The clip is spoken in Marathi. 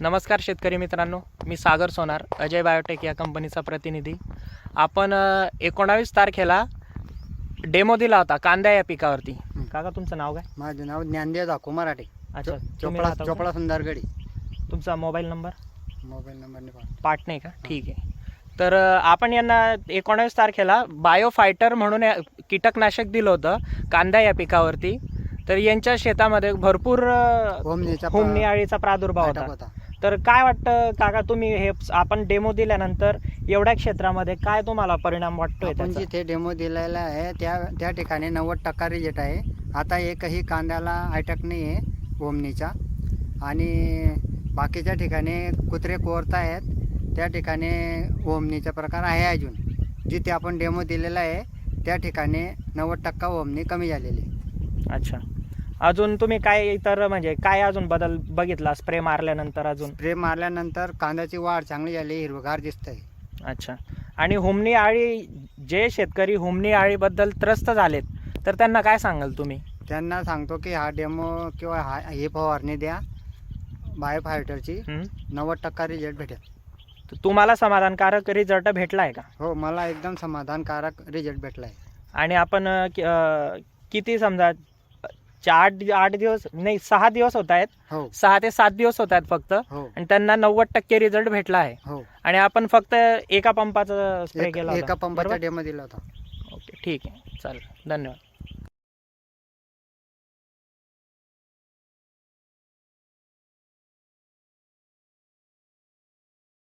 नमस्कार शेतकरी मित्रांनो मी सागर सोनार अजय बायोटेक या कंपनीचा प्रतिनिधी. आपण एकोणावीस तारखेला डेमो दिला होता कांद्या या पिकावरती. काका तुमचं नाव काय? माझं नाव ज्ञानदेव दाखो मराठे. अच्छा तुम्ही चोपडा राहता चोपडा सुंदरगडी? तुमचा मोबाईल नंबर? मोबाईल नंबर नाही पाहत. पाठ नाही का? ठीक आहे. तर अ, आपण यांना एकोणावीस तारखेला बायो फायटर म्हणून या- कीटकनाशक दिलं होतं कांदा या पिकावरती. तर यांच्या शेतामध्ये भरपूर अ, होमनीचा प- होमनी अळीचा प्रादुर्भाव होता. तर काय वाटतं काका तुम्ही हे आपण डेमो दिल्यानंतर एवढ्या क्षेत्रामध्ये काय तुम्हाला परिणाम वाटतोय आपण त्याचा? जिथे डेमो दिलेला आहे त्या त्या ठिकाणी नव्वद टक्का रिजेक्ट आहे आता एकही कांद्याला अटॅक नाही आहे होमनीचा आणि बाकीच्या ठिकाणी कुत्रे कोरत आहेत त्या ठिकाणी होमनीचा प्रकार आहे अजून जिथे आपण डेमो दिलेला आहे त्या ठिकाणी नव्वद टक्का होमनी कमी झालेली आहे. अच्छा अजून तुम्ही काय इतर म्हणजे काय अजून बदल बघितला स्प्रे मारल्यानंतर अजून? स्प्रे मारल्यानंतर कांद्याची वाढ चांगली झाली हिरवगार दिसतंय. अच्छा. आणि हुमणी आळी जे शेतकरी हुमणी आळीबद्दल त्रस्त झालेत तर त्यांना काय सांगाल तुम्ही? त्यांना सांगतो की हा डेमो किंवा हा ही फवारणी द्या बायो फायटरची हं? नव्वद टक्का रिझल्ट भेटेल. तर तुम्हाला समाधानकारक रिझल्ट भेटला आहे का? हो मला एकदम समाधानकारक रिझल्ट भेटला आहे आणि आपण अ, कि- अ, किती समजा चार आठ दिवस नाही सहा दिवस होत आहेत. हो. सहा ते सात दिवस होत आहेत फक्त. हो. आणि त्यांना नव्वद टक्के रिझल्ट भेटला आहे. हो. आणि आपण फक्त एका पंपाचा स्प्रे एक- केला एका होता पंपाचा बरोबर? डेमो दिला होता. ओके ठीक आहे. चालेल. धन्यवाद.